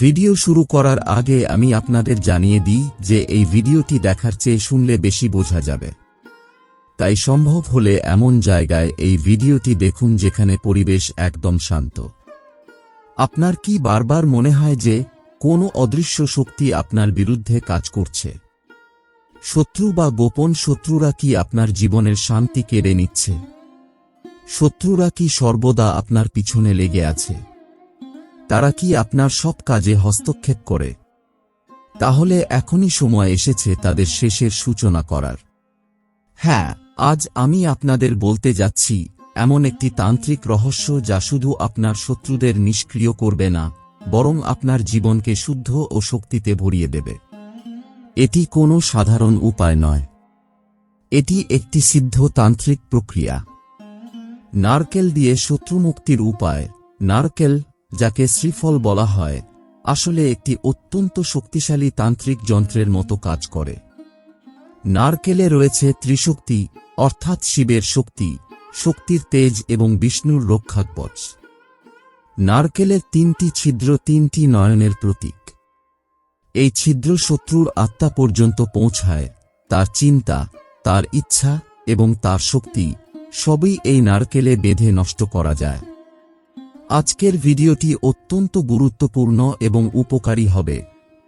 Video শুরু করার আগে আমি আপনাদের জানিয়ে দিই যে এই ভিডিওটি দেখার চেয়ে শুনলে বেশি বোঝা যাবে। তাই সম্ভব হলে এমন জায়গায় এই ভিডিওটি দেখুন যেখানে পরিবেশ একদম শান্ত। আপনার কি বারবার মনে হয় যে কোনো অদৃশ্য শক্তি আপনার বিরুদ্ধে কাজ করছে? শত্রু বা গোপন শত্রুরা কি আপনার জীবনের শান্তি কেড়ে নিচ্ছে? শত্রুরা কি সর্বদা আপনার পিছনে লেগে আছে? তারা কি আপনার সব কাজে হস্তক্ষেপ করে? তাহলে এখনই সময় এসেছে তাদের শেষের সূচনা করার। হ্যাঁ আজ আমি আপনাদের বলতে যাচ্ছি, এমন একটি তান্ত্রিক রহস্য যা শুধু আপনার শত্রুদের নিষ্ক্রিয় করবে না, বরং আপনার জীবনকে শুদ্ধ ও শক্তিতে ভরিয়ে দেবে। এটি কোনো সাধারণ উপায় নয়। এটি একটি সিদ্ধ তান্ত্রিক প্রক্রিয়া। নারকেল দিয়ে শত্রুমুক্তির উপায়, নারকেল যাকে শ্রীফল বলা হয়, আসলে একটি অত্যন্ত শক্তিশালী তান্ত্রিক যন্ত্রের মতো কাজ করে। নারকেলে রয়েছে ত্রিশক্তি, অর্থাৎ শিবের শক্তি, শক্তির তেজ এবং বিষ্ণুর রক্ষাকবচ নারকেলের তিনটি ছিদ্র তিনটি নয়নের প্রতীক। এই ছিদ্র শত্রুর আত্মা পর্যন্ত পৌঁছায়, তার চিন্তা, তার ইচ্ছা এবং তার শক্তি সবই এই নারকেলে বেঁধে নষ্ট করা যায়। আজকের ভিডিওটি অত্যন্ত গুরুত্বপূর্ণ এবং উপকারী হবে,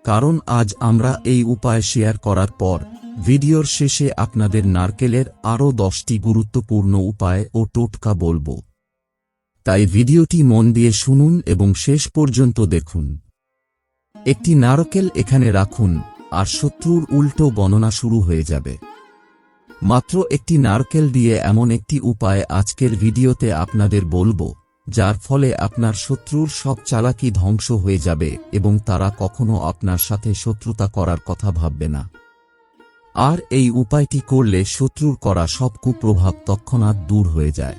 কারণ আজ আমরা এই উপায় শেয়ার করার পর ভিডিওর শেষে আপনাদের নারকেলের আরও দশটি গুরুত্বপূর্ণ উপায় ও টোটকা বলব। তাই ভিডিওটি মন দিয়ে শুনুন এবং শেষ পর্যন্ত দেখুন। একটি নারকেল এখানে রাখুন, আর শত্রুর উল্টো গণনা শুরু হয়ে যাবে। মাত্র একটি নারকেল দিয়ে এমন একটি উপায় আজকের ভিডিওতে আপনাদের বলব। যার ফলে আপনার শত্রুর সব চালাকি ধ্বংস হয়ে যাবে এবং তারা কখনো আপনার সাথে শত্রুতা করার কথা ভাববে না। আর এই উপায়টি করলে শত্রুর করা সব কুপ্রভাব তৎক্ষণাৎ দূর হয়ে যায়।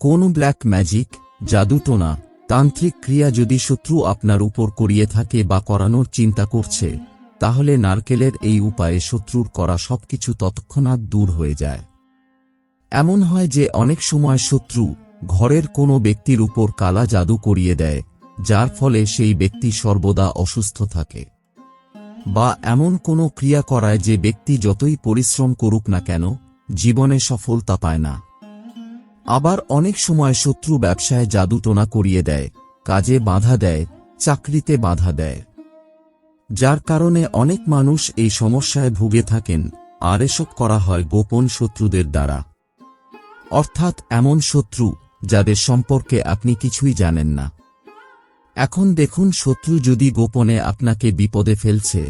কোন ব্ল্যাক ম্যাজিক জাদুটোনা তান্ত্রিক ক্রিয়া যদি শত্রু আপনার উপর করিয়ে থাকে বা করানোর চিন্তা করছে, তাহলে নারকেলের এই উপায়ে শত্রুর করা সবকিছু তৎক্ষণাৎ দূর হয়ে যায়। এমন হয় যে অনেক সময় শত্রু ঘরের কোনো ব্যক্তির উপর কালা জাদু করিয়ে দেয়, যার ফলে সেই ব্যক্তি সর্বদা অসুস্থ থাকে। বা এমন কোনো ক্রিয়া করায় যে ব্যক্তি যতই পরিশ্রম করুক না কেন, জীবনে সফলতা পায় না। আবার অনেক সময় শত্রু ব্যবসায় জাদুটোনা করিয়ে দেয়, কাজে বাধা দেয়, চাকরিতে বাধা দেয়। যার কারণে অনেক মানুষ এই সমস্যায় ভুগে থাকেন, আর এসব করা হয় গোপন শত্রুদের দ্বারা। অর্থাৎ এমন শত্রু যাদের সম্পর্কে আপনি কিছুই জানেন না। এখন দেখুন শত্রু যদি গোপনে আপনাকে বিপদে ফেলছে,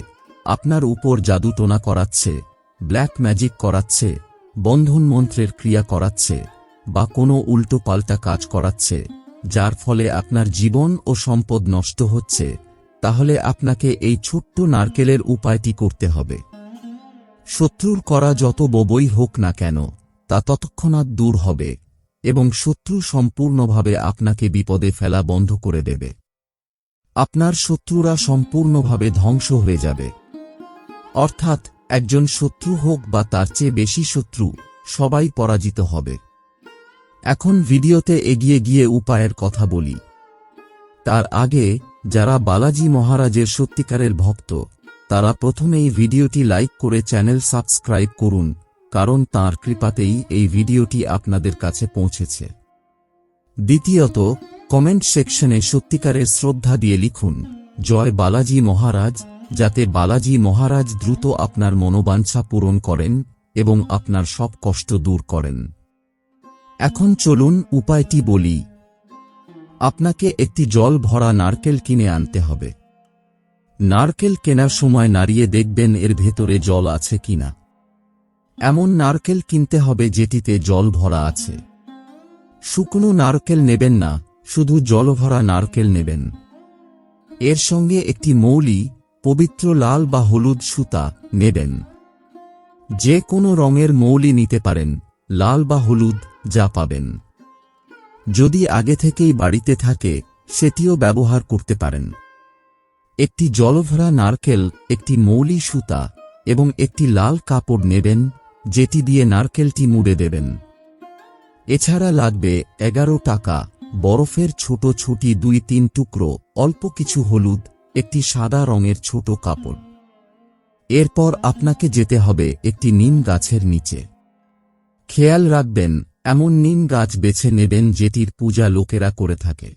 আপনার উপর জাদুটোনা করাচ্ছে, ব্ল্যাক ম্যাজিক করাচ্ছে, বন্ধন মন্ত্রের ক্রিয়া করাচ্ছে, বা কোনো উল্টো পাল্টা কাজ করাচ্ছে, যার ফলে আপনার জীবন ও সম্পদ নষ্ট হচ্ছে, তাহলে আপনাকে এই ছোট্ট নারকেলের উপায়টি করতে হবে। শত্রুর করা যত ববই হোক না কেন, তা ততক্ষণাৎ দূর হবে। এবং শত্রু সম্পূর্ণভাবে আপনাকে বিপদে ফেলা বন্ধ করে দেবে। আপনার শত্রুরা সম্পূর্ণভাবে ধ্বংস হয়ে যাবে। অর্থাৎ, একজন শত্রু হোক বা তার চেয়ে বেশি শত্রু, সবাই পরাজিত হবে। এখন ভিডিওতে এগিয়ে গিয়ে উপায়ের কথা বলি। তার আগে, যারা বালাজি মহারাজের সত্যিকারের ভক্ত, তারা প্রথমেই ভিডিওটি লাইক করে চ্যানেল সাবস্ক্রাইব করুন। কারণ তার কৃপাতেই এই ভিডিওটি আপনাদের কাছে পৌঁছেছে। দ্বিতীয়ত, কমেন্ট সেকশনে সত্যিকারের শ্রদ্ধা দিয়ে লিখুন, জয় বালাজি মহারাজ, যাতে বালাজি মহারাজ দ্রুত আপনার মনোবাঞ্ছা পূরণ করেন এবং আপনার সব কষ্ট দূর করেন। এখন চলুন উপায়টি বলি। আপনাকে একটি জল ভরা নারকেল কিনে আনতে হবে। নারকেল কেনার সময় নাড়িয়ে দেখবেন এর ভেতরে জল আছে কিনা। এমন নারকেল কিনতে হবে যেটিতে জল ভরা আছে। শুকনো নারকেল নেবেন না, শুধু জলভরা নারকেল নেবেন। এর সঙ্গে একটি মৌলি, পবিত্র লাল বা হলুদ সুতা নেবেন। যে কোনো রঙের মৌলি নিতে পারেন, লাল বা হলুদ যা পাবেন। যদি আগে থেকেই বাড়িতে থাকে, সেটিও ব্যবহার করতে পারেন। একটি জলভরা নারকেল, একটি মৌলি সুতা এবং একটি লাল কাপড় নেবেন যেটি দিয়ে নারকেলটি মুড়ে দেবেন। এছাড়া লাগবে এগারো টাকা, বরফের ছোট ছুটি দুই তিন টুকরো, অল্প কিছু হলুদ, একটি সাদা রঙের ছোট কাপড়। এরপর আপনাকে যেতে হবে একটি নিম গাছের নিচে। খেয়াল রাখবেন, এমন নিম গাছ বেছে নেবেন যেটির পূজা লোকেরা করে থাকে।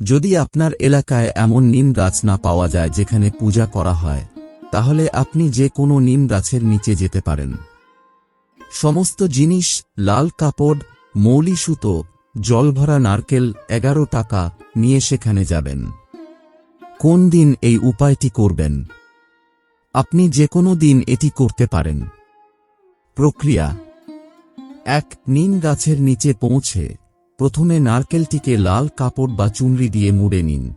যদি আপনার এলাকায় এমন নিম গাছ না পাওয়া যায় যেখানে পূজা করা হয়, তাহলে আপনি যে কোনো নিম গাছের নিচে যেতে পারেন। সমস্ত জিনিস, লাল কাপড়, মৌলি সুতো, জলভরা নারকেল এগারো টাকা নিয়ে সেখানে যাবেন। কোন দিন এই উপায়টি করবেন? আপনি যে কোনো দিন এটি করতে পারেন। প্রক্রিয়া। এক, নিম গাছের নিচে পৌঁছে প্রথমে নারকেলটিকে লাল কাপড় বা চুনরি দিয়ে মুড়ে নিন।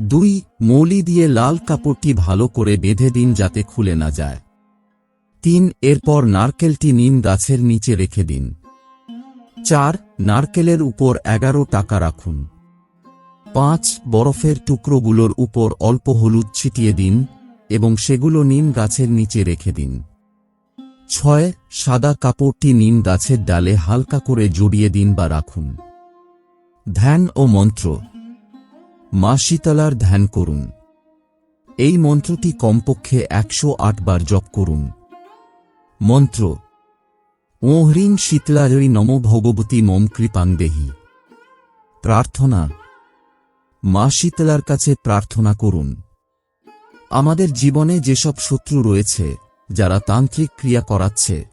দুই, মৌলি দিয়ে লাল কাপড়টি ভালো করে বেঁধে দিন যাতে খুলে না যায়। তিন, এরপর নারকেলটি নিম গাছের নিচে রেখে দিন। চার, নারকেলের উপর এগারো টাকা রাখুন। পাঁচ, বরফের টুকরোগুলোর উপর অল্প হলুদ ছিটিয়ে দিন এবং সেগুলো নিম গাছের নিচে রেখে দিন। ছয়, সাদা কাপড়টি নিম গাছের ডালে হালকা করে জড়িয়ে দিন বা রাখুন। ধ্যান ও মন্ত্র। মা শীতলার ধ্যান করুন। এই মন্ত্রটি কমপক্ষে একশো বার জপ করুন। মন্ত্র। ও হ্রিং শীতলারই নম ভগবতী মম কৃপাং দেহি। প্রার্থনা। মা শীতলার কাছে প্রার্থনা করুন। আমাদের জীবনে যেসব শত্রু রয়েছে, যারা তান্ত্রিক ক্রিয়া করাচ্ছে,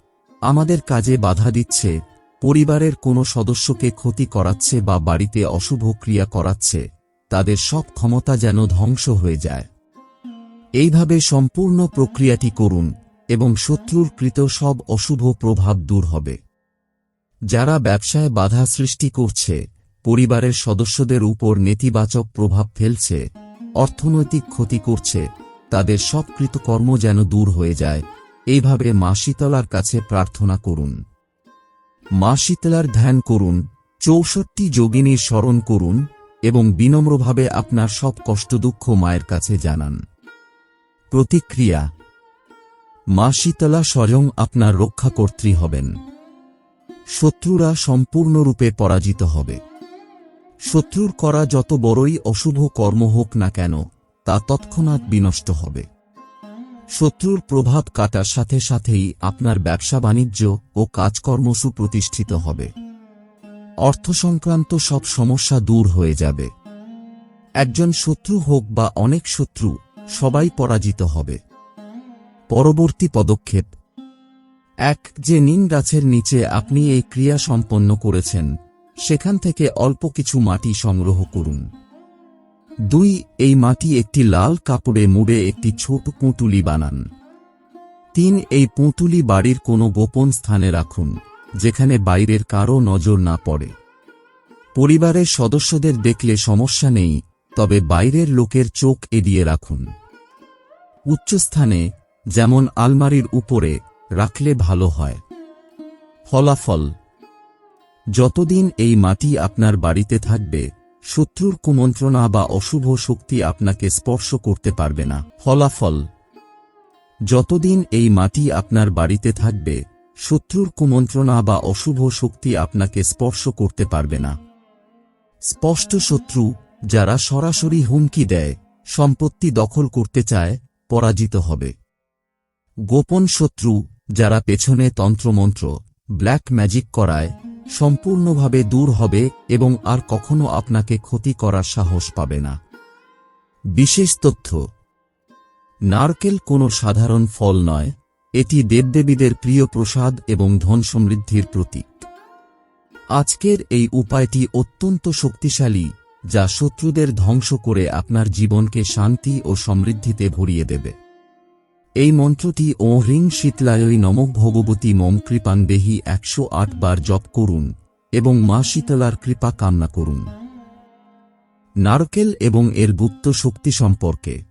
আমাদের কাজে বাধা দিচ্ছে, পরিবারের কোনো সদস্যকে ক্ষতি করাচ্ছে বা বাড়িতে অশুভ ক্রিয়া করাচ্ছে, তাদের সব ক্ষমতা যেন ধ্বংস হয়ে যায়। এইভাবে সম্পূর্ণ প্রক্রিয়াটি করুন। এবং শত্রুর কৃত সব অশুভ প্রভাব দূর হবে। যারা ব্যবসায় বাধা সৃষ্টি করছে, পরিবারের সদস্যদের উপর নেতিবাচক প্রভাব ফেলছে, অর্থনৈতিক ক্ষতি করছে, তাদের সব কৃতকর্ম যেন দূর হয়ে যায়, এইভাবে মা শীতলার কাছে প্রার্থনা করুন। মা শীতলার ধ্যান করুন, চৌষট্টি যোগিনীর স্মরণ করুন এবং বিনম্রভাবে আপনার সব কষ্ট দুঃখ মায়ের কাছে জানান। প্রতিক্রিয়া মা শীতলা স্বয়ং আপনার রক্ষাকর্ত্রী হবেন। শত্রুরা সম্পূর্ণরূপে পরাজিত হবে। শত্রুর করা যত বড়ই অশুভ কর্ম হোক না কেন, তা তৎক্ষণাৎ বিনষ্ট হবে। শত্রুর প্রভাব কাটার সাথে সাথেই আপনার ব্যবসা বাণিজ্য ও কাজকর্ম সুপ্রতিষ্ঠিত হবে। অর্থ সংক্রান্ত সব সমস্যা দূর হয়ে যাবে। একজন শত্রু হোক বা অনেক শত্রু, সবাই পরাজিত হবে। পরবর্তী পদক্ষেপ। এক, যে নিম গাছের নিচে আপনি এই ক্রিয়া সম্পন্ন করেছেন, সেখান থেকে অল্প কিছু মাটি সংগ্রহ করুন। দুই, এই মাটি একটি লাল কাপড়ে মুড়ে একটি ছোট পুঁটুলি বানান। তিন, এই পুঁটুলি বাড়ির কোনো গোপন স্থানে রাখুন, যেখানে বাইরের কারও নজর না পড়ে। পরিবারের সদস্যদের দেখলে সমস্যা নেই, তবে বাইরের লোকের চোখ এড়িয়ে রাখুন। উচ্চস্থানে যেমন আলমারির উপরে রাখলে ভালো হয়। ফলাফল। যতদিন এই মাটি আপনার বাড়িতে থাকবে, শত্রুর কুমন্ত্রণা বা অশুভ শক্তি আপনাকে স্পর্শ করতে পারবে না। ফলাফল। যতদিন এই মাটি আপনার বাড়িতে থাকবে, শত্রুর কুমন্ত্রণা বা অশুভ শক্তি আপনাকে স্পর্শ করতে পারবে না। স্পষ্ট শত্রু, যারা সরাসরি হুমকি দেয়, সম্পত্তি দখল করতে চায়, পরাজিত হবে। গোপন শত্রু, যারা পেছনে তন্ত্রমন্ত্র ব্ল্যাক ম্যাজিক করায়, সম্পূর্ণভাবে দূর হবে এবং আর কখনো আপনাকে ক্ষতি করার সাহস পাবে না। বিশেষ তথ্য, নারকেল কোনো সাধারণ ফল নয়, এটি দেবদেবীদের প্রিয় প্রসাদ এবং ধন সমৃদ্ধির প্রতীক। আজকের এই উপায়টি অত্যন্ত শক্তিশালী, যা শত্রুদের ধ্বংস করে আপনার জীবনকে শান্তি ও সমৃদ্ধিতে ভরিয়ে দেবে। এই মন্ত্রটি, ও হ্রিং শীতলায়ই নমক ভগবতী, মম কৃপাং দেহি একশো বার জপ করুন এবং মা শীতলার কৃপা কামনা করুন। নারকেল এবং এর গুপ্ত শক্তি সম্পর্কে।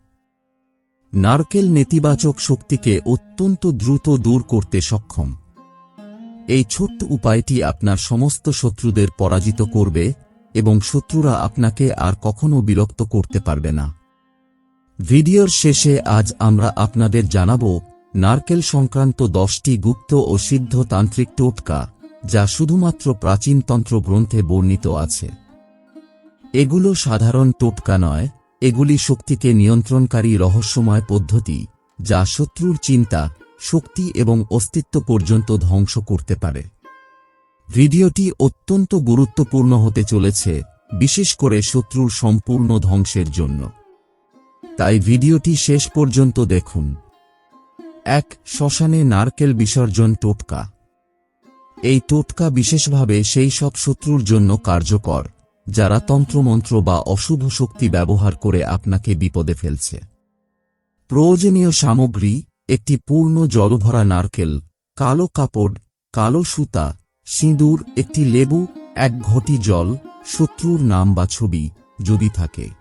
নারকেল নেতিবাচক শক্তিকে অত্যন্ত দ্রুত দূর করতে সক্ষম। এই ছোট্ট উপায়টি আপনার সমস্ত শত্রুদের পরাজিত করবে এবং শত্রুরা আপনাকে আর কখনো বিরক্ত করতে পারবে না। ভিডিওর শেষে আজ আমরা আপনাদের জানাব, নারকেল সংক্রান্ত দশটি গুপ্ত ও সিদ্ধ তান্ত্রিক টোটকা, যা শুধুমাত্র প্রাচীন তন্ত্র গ্রন্থে বর্ণিত আছে। এগুলো সাধারণ টোটকা নয়, এগুলি শক্তিকে নিয়ন্ত্রণকারী রহস্যময় পদ্ধতি, যা শত্রুর চিন্তা, শক্তি এবং অস্তিত্ব পর্যন্ত ধ্বংস করতে পারে। ভিডিওটি অত্যন্ত গুরুত্বপূর্ণ হতে চলেছে, বিশেষ করে শত্রুর সম্পূর্ণ ধ্বংসের জন্য। তাই ভিডিওটি শেষ পর্যন্ত দেখুন। এক, শ্মশানে নারকেল বিসর্জন টোটকা। এই টোটকা বিশেষভাবে সেই সব শত্রুর জন্য কার্যকর, যারা তন্ত্রমন্ত্র বা অশুভ শক্তি ব্যবহার করে আপনাকে বিপদে ফেলছে। প্রয়োজনীয় সামগ্রী, একটি পূর্ণ জলভরা নারকেল, কালো কাপড়, কালো সুতা, সিঁদুর, একটি লেবু, এক ঘটি জল, শত্রুর নাম বা ছবি যদি থাকে।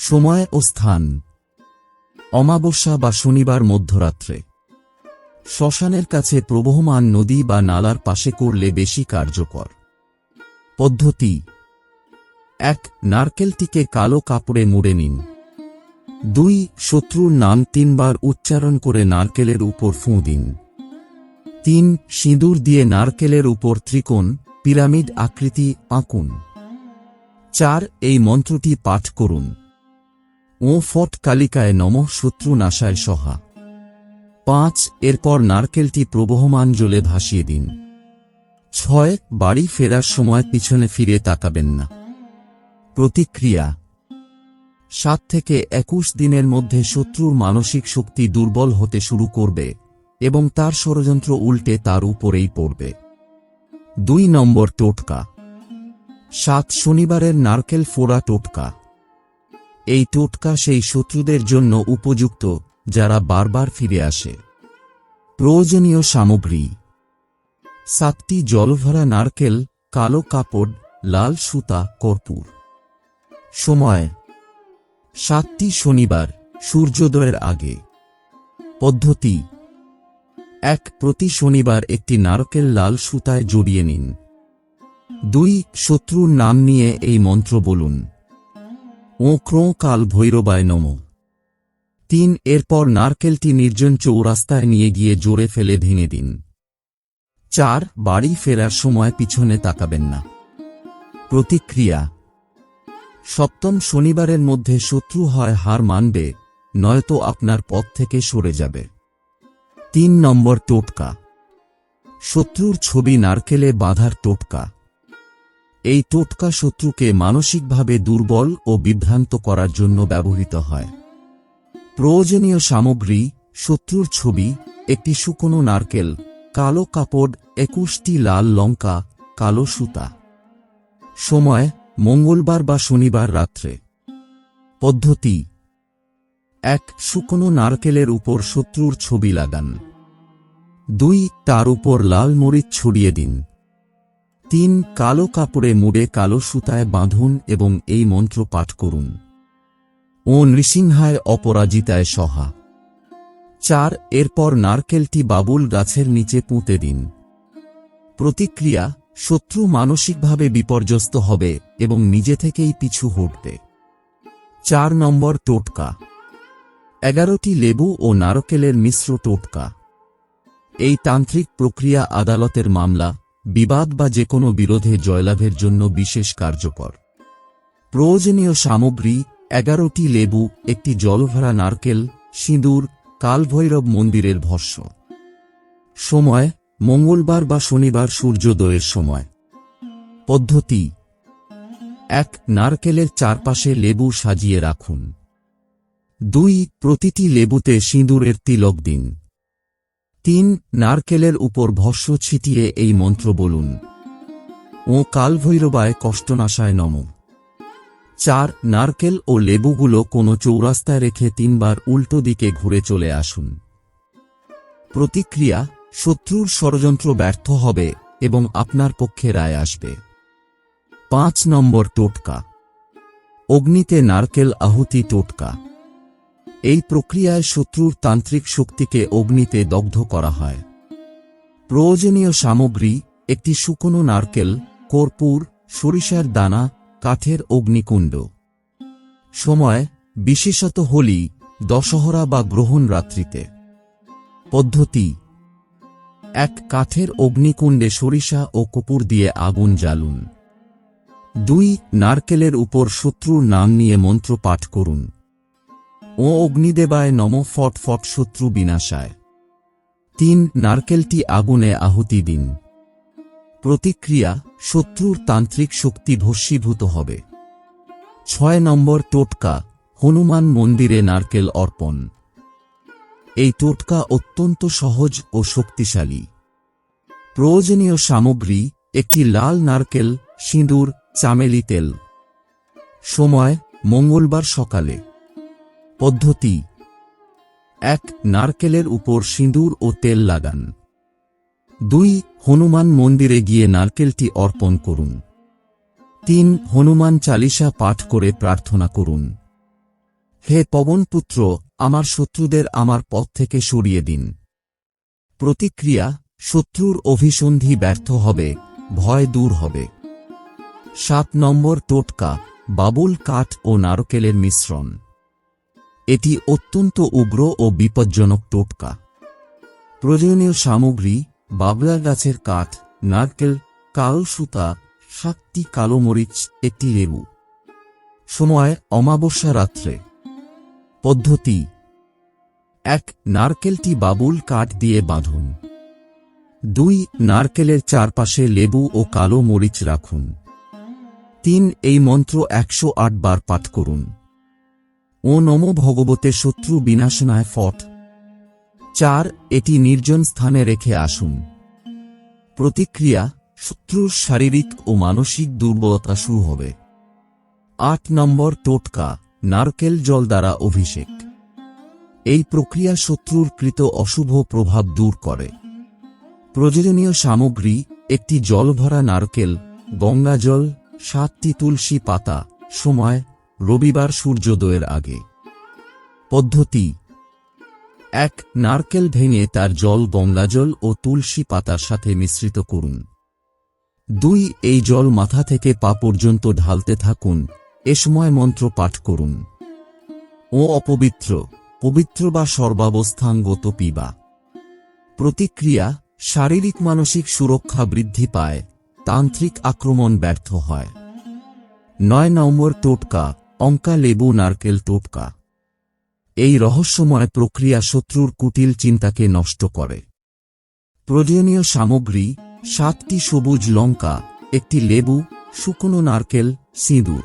সময় ও স্থান। অমাবস্যা বা শনিবার মধ্যরাত্রে। শ্মশানের কাছে প্রবহমান নদী বা নালার পাশে করলে বেশি কার্যকর। পদ্ধতি। এক, নারকেলটিকে কালো কাপড়ে মুড়ে নিন। দুই, শত্রুর নাম তিনবার উচ্চারণ করে নারকেলের উপর ফুঁ দিন। তিন, সিঁদুর দিয়ে নারকেলের উপর ত্রিকোণ, পিরামিড আকৃতি আঁকুন। চার, এই মন্ত্রটি পাঠ করুন। ও ফট কালিকায় নম শত্রু নাশায় সহা। পাঁচ, এরপর নারকেলটি প্রবহমান জলে ভাসিয়ে দিন। ছয়, বাড়ি ফেরার সময় পিছনে ফিরে তাকাবেন না। প্রতিক্রিয়া, সাত থেকে একুশ দিনের মধ্যে শত্রুর মানসিক শক্তি দুর্বল হতে শুরু করবে এবং তার ষড়যন্ত্র উল্টে তার উপরেই পড়বে। দুই নম্বর টোটকা, সাত, শনিবারের নারকেল ফোড়া টোটকা। এই টোটকা সেই শত্রুদের জন্য উপযুক্ত, যারা বারবার ফিরে আসে। প্রয়োজনীয় সামগ্রী। সাতটি জলভরা নারকেল, কালো কাপড়, লাল সুতা, কর্পূর। সময়। সাতটি শনিবার, সূর্যোদয়ের আগে। পদ্ধতি। এক, প্রতি শনিবার একটি নারকেল লাল সুতায় জড়িয়ে নিন। দুই, শত্রুর নাম নিয়ে এই মন্ত্র বলুন। ও ক্রোঁ কাল ভৈরবায় নম। তিন, এরপর নারকেলটি নির্জন চৌরাস্তায় নিয়ে গিয়ে জোরে ফেলে ভেঙে দিন। চার, বাড়ি ফেরার সময় পিছনে তাকাবেন না। প্রতিক্রিয়া, সপ্তম শনিবারের মধ্যে শত্রু হয় হার মানবে, নয়তো আপনার পথ থেকে সরে যাবে। তিন, নম্বর টোটকা, শত্রুর ছবি নারকেলে বাঁধার টোটকা। এই টোটকা শত্রুকে মানসিকভাবে দুর্বল ও বিভ্রান্ত করার জন্য ব্যবহৃত হয়। প্রয়োজনীয় সামগ্রী, শত্রুর ছবি, একটি শুকনো নারকেল, কালো কাপড়, একুশটি লাল লঙ্কা, কালো সুতা। সময়, মঙ্গলবার বা শনিবার রাত্রে। পদ্ধতি, এক, শুকনো নারকেলের উপর শত্রুর ছবি লাগান। দুই, তার উপর লাল মরিচ ছড়িয়ে দিন। তিন কালো কাপড়ে মুড়ে কালো সুতায় বাঁধুন এবং এই মন্ত্র পাঠ করুন। ও নৃসিংহায় অপরাজিতায় সহা। চার, এরপর নারকেলটি বাবুল গাছের নিচে পুঁতে দিন। প্রতিক্রিয়া, শত্রু মানসিকভাবে বিপর্যস্ত হবে এবং নিজে থেকেই পিছু হটবে। চার নম্বর, টোটকা। এগারোটি লেবু ও নারকেলের মিশ্র টোটকা। এই তান্ত্রিক প্রক্রিয়া আদালতের মামলা। বিবাদ বা যে কোনো বিরোধে জয়লাভের জন্য বিশেষ কার্যকর। প্রয়োজনীয় সামগ্রী, এগারোটি লেবু, একটি জলভরা নারকেল, সিঁদুর, কালভৈরব মন্দিরের ভস্য। সময়, মঙ্গলবার বা শনিবার সূর্যোদয়ের সময়। পদ্ধতি, এক, নারকেলের চারপাশে লেবু সাজিয়ে রাখুন। দুই, প্রতিটি লেবুতে সিঁদুরের তিলক দিন। তিন নারকেলের উপর ভস্য ছিটিয়ে এই মন্ত্র বলুন। ও কালভৈরবায় কষ্টনাশায় নম। চার নারকেল ও লেবুগুলো কোনো চৌরাস্তায় রেখে তিনবার উল্টো দিকে ঘুরে চলে আসুন। প্রতিক্রিয়া, শত্রুর ষড়যন্ত্র ব্যর্থ হবে এবং আপনার পক্ষে রায় আসবে। পাঁচ নম্বর টোটকা। অগ্নিতে নারকেল আহুতি টোটকা। এই প্রক্রিয়ায় শত্রুর তান্ত্রিক শক্তিকে অগ্নিতে দগ্ধ করা হয়। প্রয়োজনীয় সামগ্রী, একটি শুকনো নারকেল, কর্পূর, সরিষার দানা, কাঠের অগ্নিকুণ্ড। সময়, বিশেষত হোলি, দশহরা বা গ্রহণ রাত্রিতে পদ্ধতি, এক কাঠের অগ্নিকুণ্ডে সরিষা ও কপুর দিয়ে আগুন জ্বালুন। দুই, নারকেলের উপর শত্রুর নাম নিয়ে মন্ত্র পাঠ করুন। ও অগ্নিদেবায় নম ফট ফট শত্রু বিনাশায়। তিন, নারকেলটি আগুনে আহুতি দিন। প্রতিক্রিয়া, শত্রুর তান্ত্রিক শক্তি ভস্মীভূত হবে। ছয় নম্বর টোটকা, হনুমান মন্দিরে নারকেল অর্পণ। এই টোটকা অত্যন্ত সহজ ও শক্তিশালী। প্রয়োজনীয় সামগ্রী, একটি লাল নারকেল, সিঁদুর, চামেলি তেল। সময়, মঙ্গলবার সকালে। পদ্ধতি। এক, নারকেলের উপর সিঁদুর ও তেল লাগান। দুই, হনুমান মন্দিরে গিয়ে নারকেলটি অর্পণ করুন। তিন, হনুমান চালিসা পাঠ করে প্রার্থনা করুন। হে পবনপুত্র, আমার শত্রুদের আমার পথ থেকে সরিয়ে দিন। প্রতিক্রিয়া, শত্রুর অভিসন্ধি ব্যর্থ হবে, ভয় দূর হবে। সাত নম্বর টোটকা, বাবুল কাঠ ও নারকেলের মিশ্রণ। এটি অত্যন্ত উগ্র ও বিপজ্জনক টোটকা। প্রয়োজনীয় সামগ্রী বাবলা গাছের কাঠ, নারকেল, কাল সুতা, সাতটি কালো মরিচ, একটি লেবু। সময় অমাবস্যা রাত্রে। পদ্ধতি, এক নারকেলটি বাবুল কাঠ দিয়ে বাঁধুন। দুই নারকেলের চারপাশে লেবু ও কালো মরিচ রাখুন। তিন, এই মন্ত্র একশো আট বার পাঠ করুন। ও নম ভগবতে শত্রু বিনাশনায় ফট। চার, এটি নির্জন স্থানে রেখে আসুন। প্রতিক্রিয়া, শত্রুর শারীরিক ও মানসিক দুর্বলতা শুরু হবে। আট নম্বর, টোটকা, নারকেল জল দ্বারা অভিষেক। এই প্রক্রিয়া শত্রুর কৃত অশুভ প্রভাব দূর করে। প্রয়োজনীয় সামগ্রী, একটি জলভরা নারকেল গঙ্গাজল সাতটি তুলসী পাতা, সময় রবিবার সূর্যোদয়ের আগে। পদ্ধতি। এক, নারকেল ভেঙে তার জল গঙ্গাজল ও তুলসী পাতার সাথে মিশ্রিত করুন। দুই, এই জল মাথা থেকে পা পর্যন্ত ঢালতে থাকুন। এ সময় মন্ত্র পাঠ করুন। ও অপবিত্র, পবিত্র বা সর্বাবস্থাঙ্গত পিবা। প্রতিক্রিয়া, শারীরিক মানসিক সুরক্ষা বৃদ্ধি পায়, তান্ত্রিক আক্রমণ ব্যর্থ হয়। নয় নম্বর, টোটকা। অঙ্কা লেবু, নারকেল, টোপকা। এই রহস্যময় প্রক্রিয়া শত্রুর কুটিল চিন্তাকে নষ্ট করে। প্রয়োজনীয় সামগ্রী, সাতটি সবুজ লঙ্কা, একটি লেবু, শুকনো নারকেল, সিঁদুর।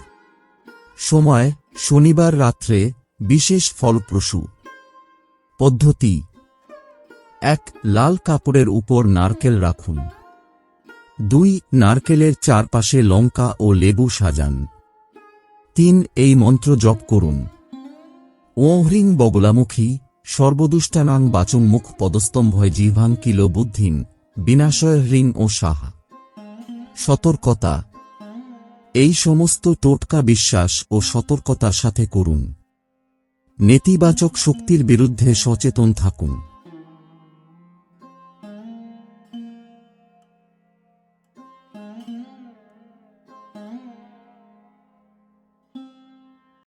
সময়, শনিবার রাত্রে, বিশেষ ফলপ্রসূ। পদ্ধতি, এক, লাল কাপড়ের উপর নারকেল রাখুন। দুই, নারকেলের চারপাশে লঙ্কা ও লেবু সাজান। তিন এই মন্ত্র জপ করুন। ও হ্রিং বগলামুখী, সর্বদুষ্টানাং বাচুং মুখ পদস্তম্ভয় জিভাং কিল বুদ্ধিন, বিনাশয় হ্রিং ও সাহা। সতর্কতা। এই সমস্ত টোটকা বিশ্বাস ও সতর্কতার সাথে করুন। নেতিবাচক শক্তির বিরুদ্ধে সচেতন থাকুন।